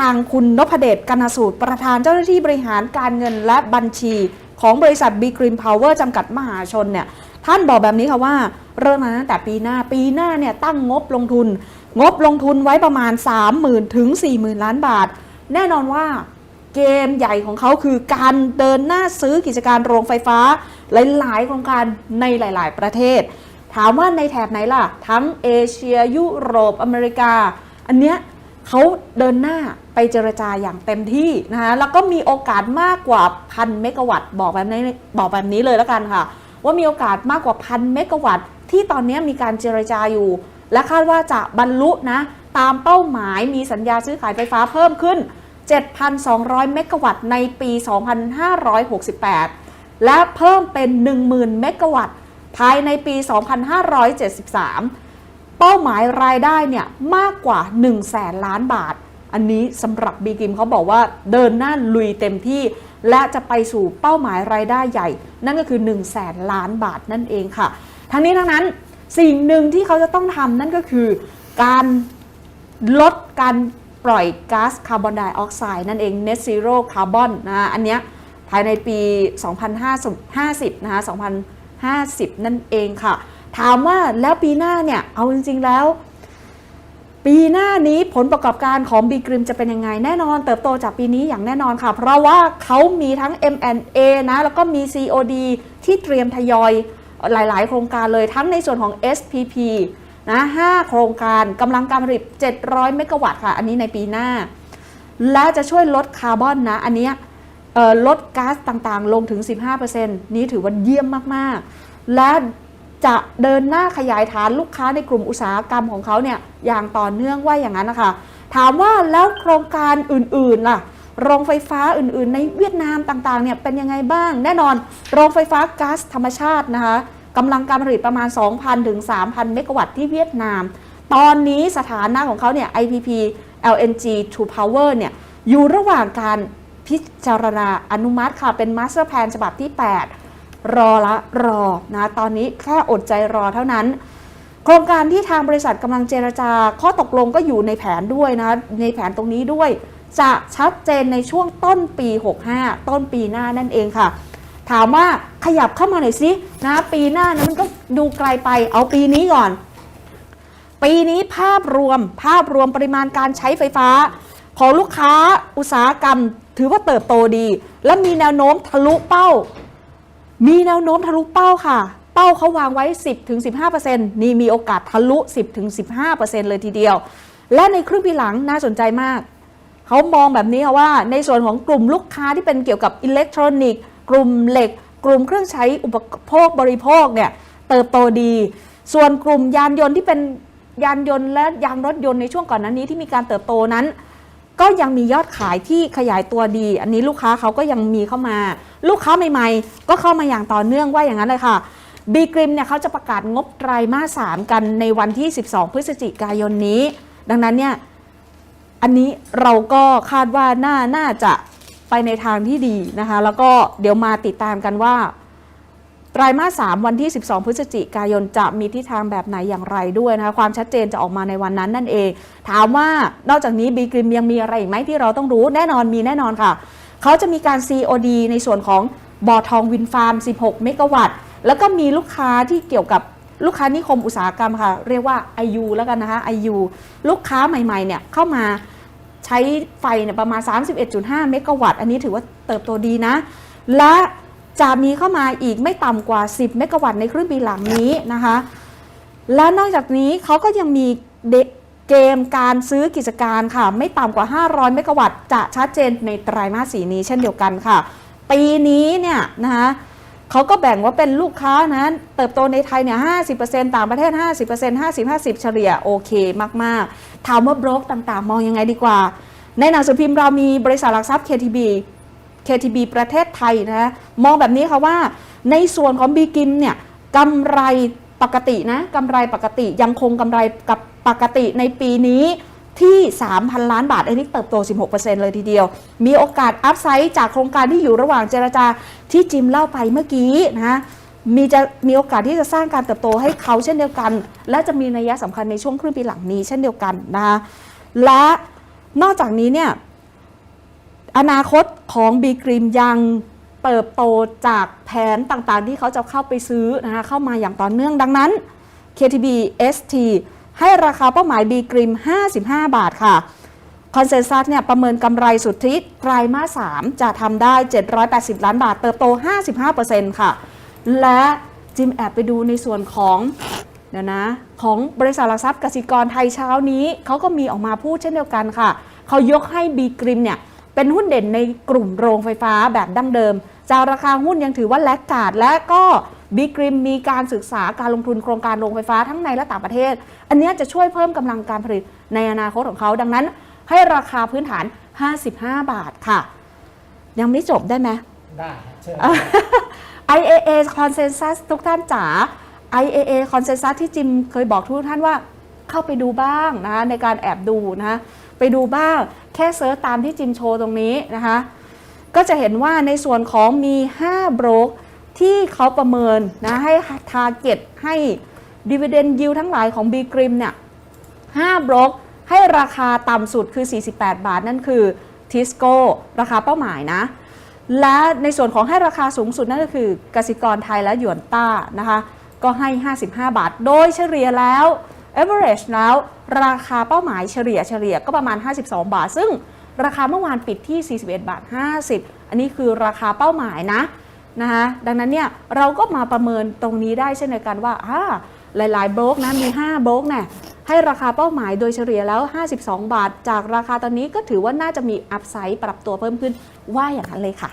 ทางคุณนพเดชกนสูตร ประธานเจ้าหน้าที่บริหารการเงินและบัญชีของบริษัท B Green Power จำกัดมหาชนเนี่ยท่านบอกแบบนี้ค่ะว่า เริ่มมาตั้งแต่ปีหน้าปีหน้าเนี่ยตั้งงบลงทุน งบลงทุนไว้ประมาณ 30,000ถึง40,000 ล้านบาท แน่นอนว่าเกมใหญ่ของเขาคือการเดินหน้าซื้อกิจการโรงไฟฟ้า หลาย ๆ โครงการในหลาย ๆ ประเทศ ถามว่าในแถบไหนล่ะ ทั้งเอเชียยุโรปอเมริกา อันเนี้ยเขาเดินหน้า เจรจาอย่างเต็มที่นะคะแล้วก็มีโอกาสมากกว่าพันเมกะวัตต์บอกแบบนี้บอกแบบนี้เลยแล้วกันค่ะ ว่ามีโอกาสมากกว่าพันเมกะวัตต์ที่ตอนนี้มีการเจรจาอยู่ และคาดว่าจะบรรลุนะตามเป้าหมายมีสัญญาซื้อขายไฟฟ้าเพิ่มขึ้น 7,200 เมกะวัตต์ในปี 2568 และเพิ่มเป็น 10,000 เมกะวัตต์ภายในปี 2573 เป้าหมายรายได้เนี่ยมากกว่า 1 0 0 0 0แสนล้านบาท อันนี้สำหรับบีกิมเขาบอกว่าเดินหน้าลุยเต็มที่ และจะไปสู่เป้าหมายรายได้ใหญ่ นั่นก็คือ 1 0 0 0 0แสนล้านบาทนั่นเองค่ะ ทั้งนี้ทั้งนั้นสิ่งหนึ่งที่เขาจะต้องทำนั่นก็คือ การลดการปล่อยก๊าซคาร์บอนไดออกไซด์นั่นเอง net zero carbon นะอันเนี้ยภายในปี 2050 นะคะ 2050 นั่นเองค่ะ ถามว่าแล้วปีหน้าเนี่ย เอาจริง ๆ แล้ว ปีหน้านี้ผลประกอบการของบีกริมจะเป็นยังไงแน่นอน เติบโตจากปีนี้อย่างแน่นอนค่ะ เพราะว่าเขามีทั้ง M&A นะ แล้วก็มี COD ที่เตรียมทยอยหลาย ๆ โครงการเลยทั้งในส่วนของ SPP นะ5โครงการกำลังการผลิต 700 เมกะวัตต์ค่ะ อันนี้ในปีหน้า และจะช่วยลดคาร์บอนนะ อันนี้ลดก๊าซต่างๆ ลงถึง 15%นี้ถือว่าเยี่ยมมาก ๆ และ จะเดินหน้าขยายฐานลูกค้าในกลุ่มอุตสาหกรรมของเขาเนี่ยอย่างต่อเนื่องว่าอย่างนั้นนะคะถามว่าแล้วโครงการอื่นๆล่ะโรงไฟฟ้าอื่นๆ ในเวียดนามต่างๆเนี่ยเป็นยังไงบ้าง แน่นอนโรงไฟฟ้าก๊าซธรรมชาตินะคะกำลังการผลิตประมาณ 2,000 ถึง 3,000 เมกะวัตต์ที่เวียดนาม ตอนนี้สถานะของเขาเนี่ย IPP LNG to Power เนี่ยอยู่ระหว่างการพิจารณาอนุมัติค่ะ เป็น Master Plan ฉบับที่ 8 รอละรอนะตอนนี้แค่อดใจรอเท่านั้น โครงการที่ทางบริษัทกำลังเจรจา ข้อตกลงก็อยู่ในแผนด้วยนะในแผนตรงนี้ด้วย จะชัดเจนในช่วงต้นปี 65 ต้นปีหน้านั่นเองค่ะ ถามว่าขยับเข้ามาหน่อยสินะปีหน้านะมันก็ดูไกลไปเอาปีนี้ก่อน ปีนี้ภาพรวมภาพรวมปริมาณการใช้ไฟฟ้า ของลูกค้าอุตสาหกรรม ถือว่าเติบโตดี และมีแนวโน้มทะลุเป้า มีแนวโน้มทะลุเป้าค่ะ เป้าเขาวางไว้ 10-15%นี่มีโอกาสทะลุ 10-15%เลยทีเดียว และในครึ่งปีหลังน่าสนใจมาก เขามองแบบนี้ค่ะว่า ในส่วนของกลุ่มลูกค้าที่เป็นเกี่ยวกับอิเล็กทรอนิกส์กลุ่มเหล็ก กลุ่มเครื่องใช้อุปโภคบริโภคเนี่ยเติบโตดี ส่วนกลุ่มยานยนต์ที่เป็นยานยนต์และยางรถยนต์ในช่วงก่อนนั้นนี้ที่มีการเติบโตนั้น ก็ยังมียอดขายที่ขยายตัวดี อันนี้ลูกค้าเขาก็ยังมีเข้ามา ลูกค้าใหม่ๆ ก็เข้ามาอย่างต่อเนื่องว่าอย่างนั้นเลยค่ะบีกริมเนี่ยเขาจะประกาศงบไตรมาสสามกันในวันที่ 12 พฤศจิกายนนี้ ดังนั้นเนี่ยอันนี้เราก็คาดว่าน่าน่าจะไปในทางที่ดีนะคะ แล้วก็เดี๋ยวมาติดตามกันว่า ไตรมาสสามวันที่ 12 พฤศจิกายนจะมีทิศทางแบบไหนอย่างไรด้วยนะคะความชัดเจนจะออกมาในวันนั้นนั่นเอง ถามว่านอกจากนี้บีกริมยังมีอะไรอีกไหมที่เราต้องรู้แน่นอนมีแน่นอนค่ะ เขาจะมีการ COD ในส่วนของบ่อทองวินฟาร์ม 16 เมกะวัตต์ แล้วก็มีลูกค้าที่เกี่ยวกับลูกค้านิคมอุตสาหกรรมค่ะ เรียกว่า IU แล้วกันนะคะ IU ลูกค้าใหม่ ๆ เนี่ยเข้ามาใช้ไฟเนี่ยประมาณ 31.5 เมกะวัตต์ อันนี้ถือว่าเติบโตดีนะ และ จะมีเข้ามาอีกไม่ต่ำกว่า 10 เมกะวัตต์ในครึ่งปีหลังนี้นะคะ และนอกจากนี้เขาก็ยังมีเกมการซื้อกิจการค่ะ ไม่ต่ำกว่า 500 เมกะวัตต์จะชัดเจนในไตรมาสสีนี้เช่นเดียวกันค่ะ ปีนี้เนี่ยนะคะเขาก็แบ่งว่าเป็นลูกค้านะเติบโตในไทยเนี่ย 50%ต่างประเทศ 50% 50-50 เฉลี่ยโอเคมาก ๆ ถามว่าบล็อกต่างๆ มองยังไงดีกว่า ในหนังสือพิมพ์เรามีบริษัทหลักทรัพย์ KTB KTB ประเทศไทยนะมองแบบนี้ค่ะว่า ในส่วนของบีกิมเนี่ยกำไรปกตินะกำไรปกติยังคงกำไรกับปกติในปีนี้ที่ 3,000 ล้านบาท อันนี้เติบโต 16%เลยทีเดียว มีโอกาสอัพไซด์จากโครงการที่อยู่ระหว่างเจรจาที่จิมเล่าไปเมื่อกี้นะมีจะมีโอกาสที่จะสร้างการเติบโตให้เขาเช่นเดียวกัน และจะมีนัยสำคัญในช่วงครึ่งปีหลังนี้เช่นเดียวกันนะคะและนอกจากนี้เนี่ย อนาคตของบีกรีมยังเติบโตจากแผนต่างๆ ที่เขาจะเข้าไปซื้อนะคะเข้ามาอย่างต่อเนื่องดังนั้น KTB ST ให้ราคาเป้าหมายบีกรีม55 บาทค่ะคอนเซนแซสเนี่ยประเมินกำไรสุทธิไตรมาส 3 จะทำได้ 780 ล้านบาท เติบโต 55%ค่ะ และจิมแอบไปดูในส่วนของเดี๋ยวนะของบริษัทหลักทรัพย์กสิกรไทยเช้านี้ เขาก็มีออกมาพูดเช่นเดียวกันค่ะ เขายกให้บีกริมเนี่ย เป็นหุ้นเด่นในกลุ่มโรงไฟฟ้าแบบดั้งเดิมจากราคาหุ้นยังถือว่าแลกกาดและก็บีกริมมีการศึกษาการลงทุนโครงการโรงไฟฟ้าทั้งในและต่างประเทศ อันเนี้ยจะช่วยเพิ่มกำลังการผลิตในอนาคตของเขาดังนั้น ให้ราคาพื้นฐาน 55 บาทค่ะ ยังไม่จบได้ไหมได้ฮะเชิญ IAA Consensus ทุกท่านจ๋า IAA Consensus ที่จิมเคยบอกทุกท่านว่าเข้าไปดูบ้างนะคะในการแอบดูนะคะไปดูบ้างแค่เซิร์ชตามที่จิมโชว์ตรงนี้นะคะ ก็จะเห็นว่าในส่วนของมี5บรกที่เขาประเมินนะให้ Target ให้ Dividend Yield ทั้งหลายของ B g r i m เนี่ย5บล็อกให้ราคาต่ำสุดคือ 48 บาทนั่นคือทิสโก้ราคาเป้าหมายนะ และในส่วนของให้ราคาสูงสุดนั่นก็คือกสิกรไทยและหยวนต้านะคะ ก็ให้ 55 บาท โดยเฉลี่ยแล้ว average แล้ว ราคาเป้าหมายเฉลี่ยเฉลี่ยก็ประมาณ 52 บาท ซึ่งราคาเมื่อวานปิดที่ 41 บาท 50 อันนี้คือราคาเป้าหมายนะนะคะดังนั้นเนี่ยเราก็มาประเมินตรงนี้ได้เช่นเดียวกันว่าอ่าหลายๆโบรกนะมี 5 โบรกเนี่ยให้ราคาเป้าหมายโดยเฉลี่ยแล้ว 52 บาท จากราคาตอนนี้ก็ถือว่าน่าจะมีอัพไซด์ปรับตัวเพิ่มขึ้นว่าอย่างนั้นเลยค่ะ